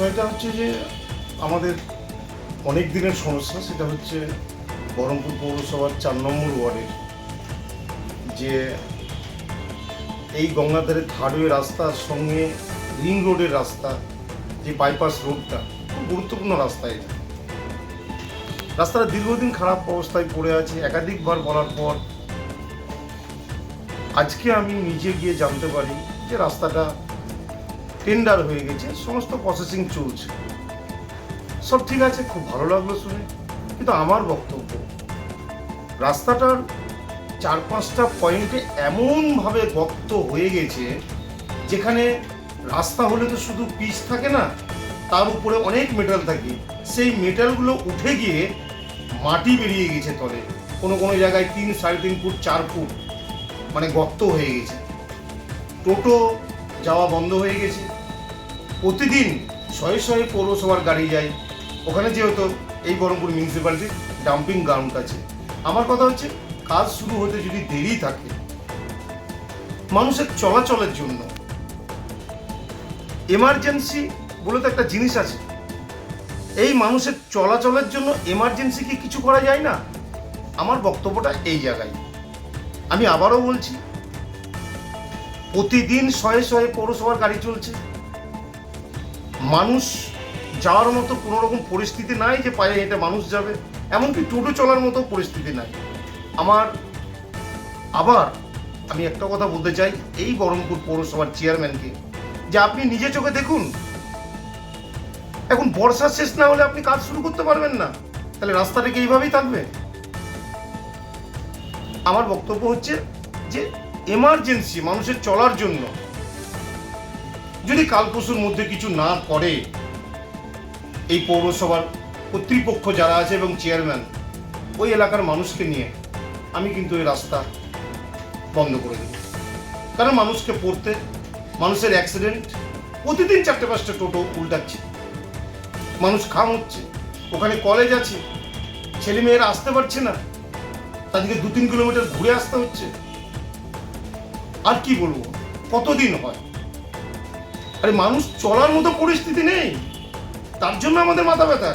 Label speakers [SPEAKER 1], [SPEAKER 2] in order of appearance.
[SPEAKER 1] বিষয়টা হচ্ছে যে আমাদের অনেক দিনের সমস্যা, সেটা হচ্ছে বহরমপুর পৌরসভার চার নম্বর ওয়ার্ডের যে এই গঙ্গাধারের থার্ডওয়ে রাস্তার সঙ্গে রিং রোডের রাস্তা, যে বাইপাস রোডটা গুরুত্বপূর্ণ রাস্তা এটা। রাস্তাটা দীর্ঘদিন খারাপ অবস্থায় পড়ে আছে, একাধিকবার বলার পর আজকে আমি নিজে গিয়ে জানতে পারি যে রাস্তাটা টেন্ডার হয়ে গেছে, সমস্ত প্রসেসিং চলছে। সব ঠিক আছে, খুব ভালো লাগল শুনে। কিন্তু আমার বক্তব্য, রাস্তাটার চার পাঁচটা পয়েন্টে এমনভাবে গর্ত হয়ে গেছে, যেখানে রাস্তা হলে তো শুধু পিচ থাকে না, তার উপরে অনেক মেটাল থাকে। সেই মেটালগুলো উঠে গিয়ে মাটি বেরিয়ে গেছে তলে। কোনো কোনো জায়গায় তিন, সাড়ে তিন ফুট, চার ফুট মানে গর্ত হয়ে গেছে। টোটো যাওয়া বন্ধ হয়ে গেছে। প্রতিদিন শয়ে শয়ে পৌরসভার গাড়ি যায়। ওখানে যেহেতু এই বহরমপুর মিউনিসিপ্যালিটির ডাম্পিং গ্রাউন্ড আছে। আমার কথা হচ্ছে, কাজ শুরু হতে যদি দেরি থাকে, মানুষের চলাচলের জন্য এমার্জেন্সি বলে তো একটা জিনিস আছে। এই মানুষের চলাচলের জন্য এমার্জেন্সি কি কিছু করা যায় না? আমার বক্তব্যটা এই জায়গায়। আমি আবারও বলছি প্রতিদিন শয়ে শয়ে পৌরসভার গাড়ি চলছে। মানুষ যাওয়ার মতো কোনো রকম পরিস্থিতি নাই যে পায়ে হেঁটে মানুষ যাবে। এমনকি টোটো চলার মতো পরিস্থিতি নাই। আমার আবার আমি একটা কথা বলতে চাই এই বহরমপুর পৌরসভার চেয়ারম্যানকে, যে আপনি নিজে চোখে দেখুন। এখন বর্ষা শেষ না হলে আপনি কাজ শুরু করতে পারবেন না। তাহলে রাস্তাটা কি এইভাবেই থাকবে? আমার বক্তব্য হচ্ছে যে এমার্জেন্সি মানুষের চলার জন্য। যদি কাল মধ্যে কিছু না করে, এই পৌরসভার কর্তৃপক্ষ যারা আছে এবং চেয়ারম্যান ওই এলাকার মানুষকে নিয়ে আমি কিন্তু এই রাস্তা বন্ধ করে দেব। কারণ মানুষকে পড়তে, মানুষের অ্যাক্সিডেন্ট প্রতিদিন চারটে পাঁচটা টোটো উল্টাচ্ছে। মানুষ খাম হচ্ছে, ওখানে কলেজ আছে ছেলে মেয়েরা আসতে পারছে না, তাদেরকে দু তিন কিলোমিটার ঘুরে আসতে হচ্ছে। আর কি বলব? কতদিন হয়? আরে মানুষ চলার মতো পরিস্থিতি নেই। তার জন্য আমাদের মাথা ব্যথা।